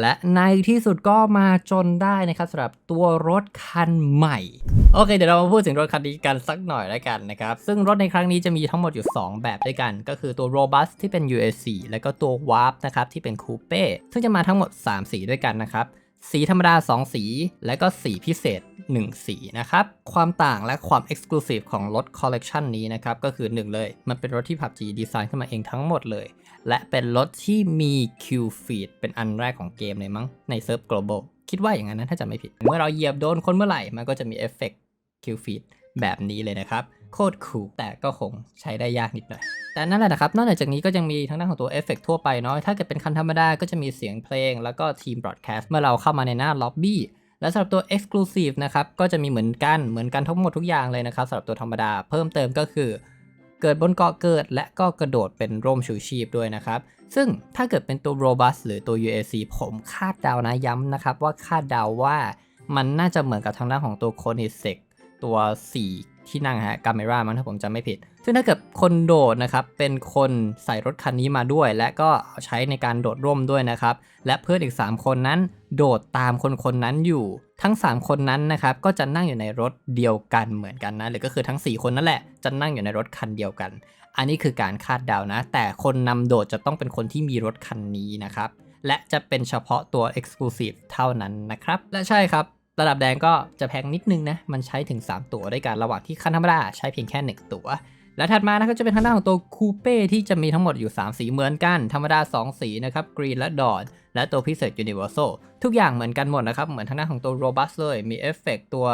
และในที่สุดก็มาจนได้นะครับสำหรับตัวรถคันใหม่ โอเค เดี๋ยวเรามาพูดถึงรถคันนี้กันสักหน่อยแล้วกันนะครับ ซึ่งรถในครั้งนี้จะมีทั้งหมดอยู่ 2 แบบด้วยกัน ก็คือตัว Robust ที่เป็น USC แล้วก็ตัว Warp นะครับ ที่เป็น Coupe ซึ่งจะมาทั้งหมด 3 สีด้วยกันนะครับสีธรรมดา 2 สี และก็สีพิเศษ 1 สีนะครับ ความต่างและความ Exclusive ของรถคอลเลกชันนี้นะครับ ก็คือ 1 เลย มันเป็นรถที่ PUBG ดีไซน์ขึ้นมาเองทั้งหมดเลย และเป็นรถที่มี Q feed เป็นอันแรกของเกมเลยมั้งในเซิร์ฟ global คิดว่าอย่างนั้นนะถ้าจะไม่ผิด เมื่อเราเหยียบโดนคนเมื่อไหร่ มันก็จะมีเอฟเฟกต์ Q feed แบบนี้เลยนะครับ โคตรคูลแต่ก็คงใช้ได้ยากนิดหน่อย แต่นั่นแหละนะครับ นอกจากนี้ก็ยังมีทางด้านของตัวเอฟเฟกทั่วไปเนาะถ้าเกิดเป็นคันธรรมดาก็จะมีเสียงเพลง แล้วก็ทีมบ r อ a แคสต์เมื่อเราเข้ามาในหน้าล็อบบี้และสำหรับตัว Exclusive นะครับ ก็จะมีเหมือนกันเหมือนกันทั้งหมดทุกอย่างเลยนะครับสำหรับตัวธรรมดา เพิ่มเติมก็คือ เกิดบนเกาะเกิด และก็กระโดดเป็นร่มชูชีพด้วยนะครับ ซึ่งถ้าเกิดเป็นตัว Robust หรือตัว UAC ผมคาดเดานะย้ำนะครับว่าคาดเดาว่ามันน่าจะเหมือนกับทางด้านของตัว c o n i s e c ตัว 4 ที่นั่งฮะ camera มั้งถ้าผมจำไม่ผิด ซึ่งถ้าเกิดคนโดดนะครับเป็นคนใส่รถคันนี้มาด้วย และก็ใช้ในการโดดร่มด้วยนะครับ และเพื่อนอีก 3 คนนั้นโดดตามคนคนนั้นอยู่ ทั้ง 3 คนนั้นนะครับก็จะนั่งอยู่ในรถเดียวกันเหมือนกันนะหรือก็คือทั้ง 4 คนนั่นแหละจะนั่งอยู่ในรถคันเดียวกัน อันนี้คือการคาดเดานะ แต่คนนำโดดจะต้องเป็นคนที่มีรถคันนี้นะครับและจะเป็นเฉพาะตัว Exclusive เท่านั้นนะครับ และใช่ครับ ระดับแดงก็จะแพงนิดนึงนะ มันใช้ถึง 3 ตัวด้วยกัน ระหว่างที่คันธรรมดาใช้เพียงแค่ 1 ตัว และถัดมานะก็จะเป็นทางด้านของตัวคูเป้ที่จะมีทั้งหมดอยู่ 3 สีเหมือนกัน ธรรมดา 2 สีนะครับกรีนและดอ n และตัวพิเศษ Universal ทุกอย่างเหมือนกันหมดนะครับ เหมือนทางด้านของตัว Robust เลย มีเอฟเฟกตัว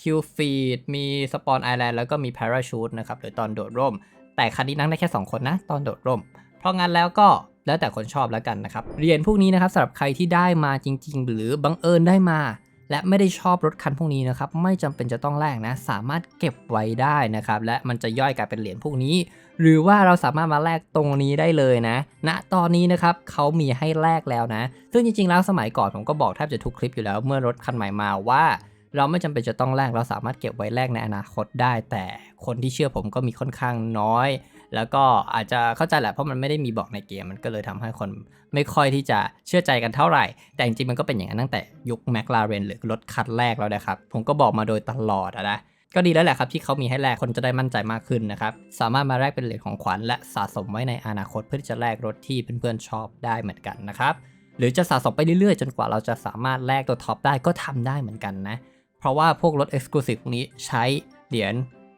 Q Feed มี Spawn Island แล้วก็มี Parachute นะครับหรือตอนโดดร่ม แต่คันนี้นั่งได้แค่ 2 คนนะ ตอนโดดร่ม เพราะงั้นแล้วก็แล้วแต่คนชอบแล้วกันนะครับ เหรียญพวกนี้นะครับสำหรับใครที่ได้มาจริง ๆ หรือบังเอิญได้มา และไม่ได้ชอบรถคันพวกนี้นะครับไม่จำเป็นจะต้องแลกนะ สามารถเก็บไว้ได้นะครับและมันจะย่อยกลายเป็นเหรียญพวกนี้ หรือว่าเราสามารถมาแลกตรงนี้ได้เลยนะณตอนนี้นะครับเขามีให้แลกแล้วนะ ซึ่งจริง ๆ แล้วสมัยก่อนผมก็บอกแทบจะทุกคลิปอยู่แล้ว เมื่อรถคันใหม่มาว่าเราไม่จำเป็นจะต้องแลกเราสามารถเก็บไว้แลกในอนาคตได้ แต่คนที่เชื่อผมก็มีค่อนข้างน้อย แล้วก็อาจจะเข้าใจแหละเพราะมันไม่ได้มีบอกในเกมมันก็เลยทำให้คนไม่ค่อยที่จะเชื่อใจกันเท่าไหร่ แต่จริงๆมันก็เป็นอย่างนั้นตั้งแต่ยุคแมคลาเรนหรือรถคันแรกแล้วนะครับ ผมก็บอกมาโดยตลอดนะก็ดีแล้วแหละครับที่เขามีให้แลกคนจะได้มั่นใจมากขึ้นนะครับ สามารถมาแลกเป็นเหรียญของขวัญและสะสมไว้ในอนาคตเพื่อที่จะแลกรถที่เพื่อนๆชอบได้เหมือนกันนะครับหรือจะสะสมไปเรื่อยๆ จนกว่าเราจะสามารถแลกตัวท็อปได้ก็ทำได้เหมือนกันนะ เพราะว่าพวกรถ Exclusive พวกนี้ใช้เหรียญ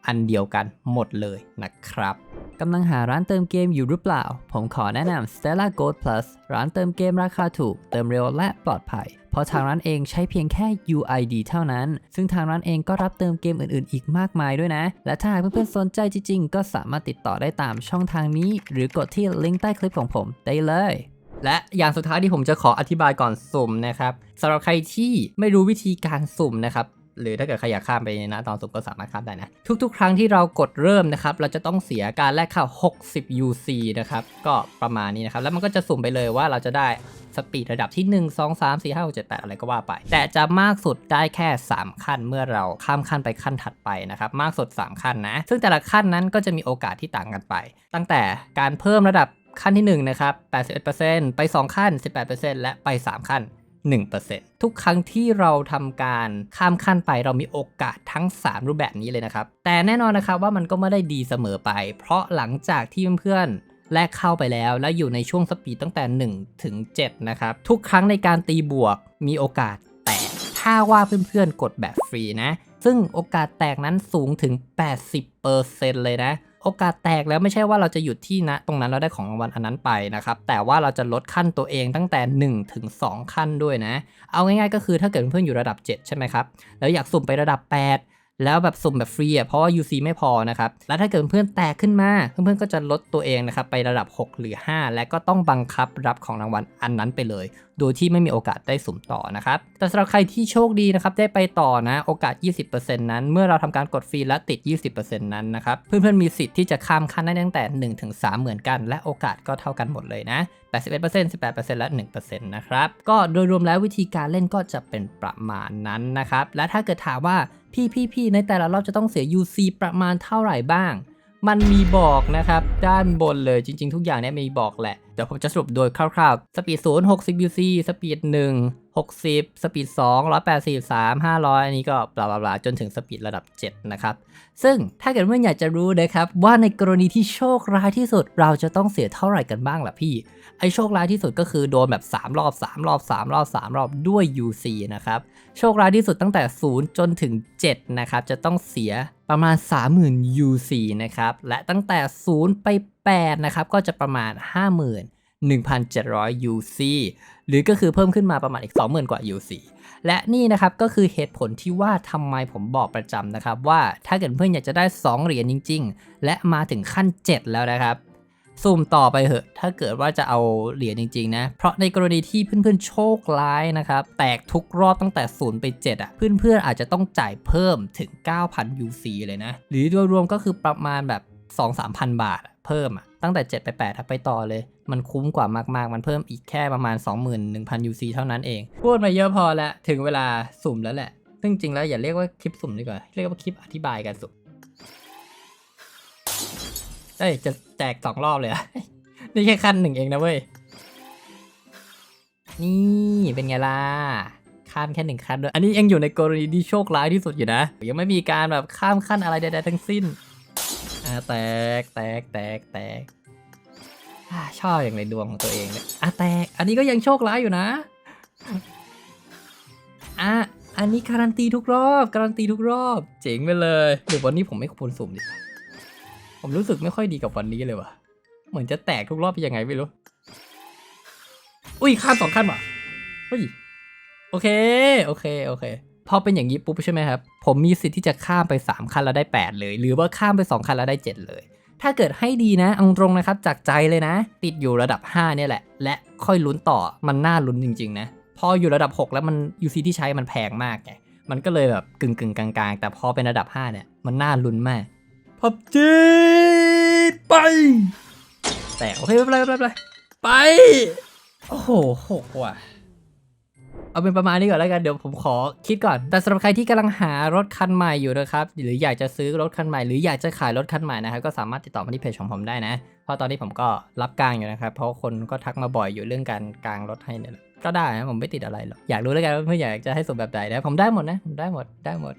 อันเดียวกันหมดเลยนะครับ กำลังหาร้านเติมเกมอยู่หรือเปล่า ผมขอแนะนำ Stella Gold Plus ร้านเติมเกมราคาถูก เติมเร็วและปลอดภัย เพราะทางร้านเองใช้เพียงแค่ UID เท่านั้น ซึ่งทางร้านเองก็รับเติมเกมอื่นๆ อีกมากมายด้วยนะ และถ้าหากเพื่อนๆสนใจจริงๆ ก็สามารถติดต่อได้ตามช่องทางนี้ หรือกดที่ลิงก์ใต้คลิปของผมได้เลยและอย่างสุดท้ายที่ผมจะขออธิบายก่อนสุ่มนะครับสำหรับใครที่ไม่รู้วิธีการสุ่มนะครับ หรือถ้าเกิดใครอยากข้ามไปนะตอนสุ่มก็สามารถข้ามได้นะ ทุกๆ ครั้งที่เรากดเริ่มนะครับ เราจะต้องเสียการแลกข้าว60 UC นะครับ ก็ประมาณนี้นะครับ แล้วมันก็จะสุ่มไปเลยว่าเราจะได้สปีดระดับที่ 1 2 3 4 5 6 7 8 อะไรก็ว่าไป แต่จะมากสุดได้แค่ 3 ขั้นเมื่อเราข้ามขั้นไปขั้นถัดไปนะครับ มากสุด 3 ขั้นนะ ซึ่งแต่ละขั้นนั้นก็จะมีโอกาสที่ต่างกันไป ตั้งแต่การเพิ่มระดับขั้นที่1นะครับ81%ไป 2 ขั้น 18%และไป 3 ขั้น 1%ทุกครั้งที่เราทำการข้ามขั้นไปเรามีโอกาสทั้ง 3 รูปแบบนี้เลยนะครับ แต่แน่นอนนะครับว่ามันก็ไม่ได้ดีเสมอไป เพราะหลังจากที่เพื่อนๆแลกเข้าไปแล้วและอยู่ในช่วงสปีดตั้งแต่ 1 ถึง 7 นะครับ ทุกครั้งในการตีบวกมีโอกาสแตก ถ้าว่าเพื่อนๆกดแบบฟรีนะ ซึ่งโอกาสแตกนั้นสูงถึง 80%เลยนะ โอกาสแตกแล้วไม่ใช่ว่าเราจะหยุดที่นะตรงนั้นเราได้ของรางวัลอันนั้นไปนะครับ แต่ว่าเราจะลดขั้นตัวเองตั้งแต่1ถึง2ขั้นด้วยนะ เอาง่ายๆก็คือถ้าเกิดเพื่อนๆอยู่ระดับ 7 ใช่ไหมครับ แล้วอยากสุ่มไประดับ 8 แล้วแบบสุ่มแบบฟรีอะเพราะว่า UC ไม่พอนะครับ แล้วถ้าเกิดเพื่อนแตกขึ้นมา เพื่อนๆก็จะลดตัวเองนะครับไประดับ 6 หรือ 5 และก็ต้องบังคับรับของรางวัลอันนั้นไปเลยโดยที่ไม่มีโอกาสได้สุ่มต่อนะครับ แต่สำหรับใครที่โชคดีนะครับได้ไปต่อนะโอกาส 20%นั้น เมื่อเราทำการกดฟรีและติด 20%นั้นนะครับ เพื่อนๆมีสิทธิ์ที่จะข้ามขั้นได้ตั้งแต่ 1 ถึง 3 เหมือนกัน และโอกาสก็เท่ากันหมดเลยนะ 81% 18%และ 1%นะครับ ก็โดยรวมแล้ววิธีการเล่นก็จะเป็นประมาณนั้นนะครับ และถ้าเกิดถามว่าพี่ๆๆในแต่ละรอบจะต้องเสีย UC ประมาณเท่าไหร่บ้าง มันมีบอกนะครับด้านบนเลยจริง ๆ ทุกอย่างเนี่ยมีบอกแหละเดี๋ยวผมจะสรุปโดยคร่าวๆ สปีด0 60 UC สปีด1 60 สปีด2 183 500 อันนี้ก็บลาบลาจนถึงสปีดระดับ 7 นะครับ ซึ่งถ้าเกิดเพื่อนอยากจะรู้นะครับ ว่าในกรณีที่โชคร้ายที่สุดเราจะต้องเสียเท่าไหร่กันบ้างล่ะพี่ ไอโชคร้ายที่สุดก็คือโดนแบบ 3 รอบ 3 รอบ 3 รอบ 3 รอบด้วย UC นะครับ โชคร้ายที่สุดตั้งแต่ 0 จนถึง 7 นะครับ จะต้องเสียประมาณ 30,000 UC นะครับ และตั้งแต่ 0 ไป 8 นะครับ ก็จะประมาณ 51,700 UC หรือก็คือเพิ่มขึ้นมาประมาณอีก 20,000 กว่า UC และนี่นะครับก็คือเหตุผลที่ว่าทำไมผมบอกประจำนะครับ ว่าถ้าเกิดเพื่อนอยากจะได้ 2 เหรียญจริง ๆ และมาถึงขั้น 7 แล้วนะครับสุ่มต่อไปเหอะ ถ้าเกิดว่าจะเอาเหรียญจริงๆนะ เพราะในกรณีที่เพื่อนๆโชคร้ายนะครับ แตกทุกรอบตั้งแต่0ไป7อะ เพื่อนๆอาจจะต้องจ่ายเพิ่มถึง 9,000 UC เลยนะ หรือโดยรวมก็คือประมาณแบบ 2-3,000บาทอะเพิ่มอะตั้งแต่ 7 ไป8อะไปต่อเลย มันคุ้มกว่ามาก ๆ มันเพิ่มอีกแค่ประมาณ 21,000 UC เท่านั้นเอง พูดมาเยอะพอแล้ว ถึงเวลาสุ่มแล้วแหละ ซึ่งจริงแล้วอย่าเรียกว่าคลิปสุ่มดีกว่า เรียกว่าคลิปอธิบายการสุ่มเอ้ย จะแจกสองรอบเลยอะนี่แค่ขั้นหนึ่งเองนะเว้ย นี่เป็นไงล่ะขั้นแค่หนึ่งขั้นด้วย อันนี้ยังอยู่ในกรณีที่โชคร้ายที่สุดอยู่นะ ยังไม่มีการแบบข้ามขั้นอะไรใดๆทั้งสิ้น อ่าแตกแตกแตกแตกอ่าชอบอย่างในดวงของตัวเองเนี่ยอะแตก อันนี้ก็ยังโชคร้ายอยู่นะอะอันนี้การันตีทุกรอบ การันตีทุกรอบ เจ๋งไปเลยหรือวันนี้ผมไม่ควรสุ่มดีกว่าผมรู้สึกไม่ค่อยดีกับวันนี้เลยว่ะ เหมือนจะแตกทุกรอบไปยังไงไม่รู้ อุ้ยข้ามสองขั้นว่ะเฮ้ยโอเค โอเค โอเค อเป็นอย่างนี้ปุ๊บใช่ไหมครับ ผมมีสิทธิ์ที่จะข้ามไป 3 คันแล้วได้ 8 เลย หรือว่าข้ามไป 2 คันแล้วได้ 7 เลย ถ้าเกิดให้ดีนะเอาตรงนะครับจากใจเลยนะ ติดอยู่ระดับ 5 เนี่ยแหละ และค่อยลุ้นต่อมันน่าลุ้นจริง ๆ นะ พออยู่ระดับ 6 แล้วมัน UC ที่ใช้มันแพงมากไงมันก็เลยแบบกึ่งกึ่งกลางๆ แต่พอเป็นระดับ 5 เนี่ย มันน่าลุ้นมากพับจีไป แต่โอเคไปไรไม่เป็นไรไม่เป็นไรไป โอ้โหหกว่ะ เอาเป็นประมาณนี้ก่อนแล้วกันเดี๋ยวผมขอคิดก่อน แต่สำหรับใครที่กำลังหารถคันใหม่อยู่นะครับหรืออยากจะซื้อรถคันใหม่หรืออยากจะขายรถคันใหม่นะครับก็สามารถติดต่อมาที่เพจของผมได้นะเพราะตอนนี้ผมก็รับกลางอยู่นะครับเพราะคนก็ทักมาบ่อยอยู่เรื่องการกลางรถให้เนี่ยก็ได้นะผมไม่ติดอะไรหรอกอยากรู้แล้วกันว่าเพื่อนอยากจะให้ส่งแบบไหนนะผมได้หมดนะผมได้หมดได้หมด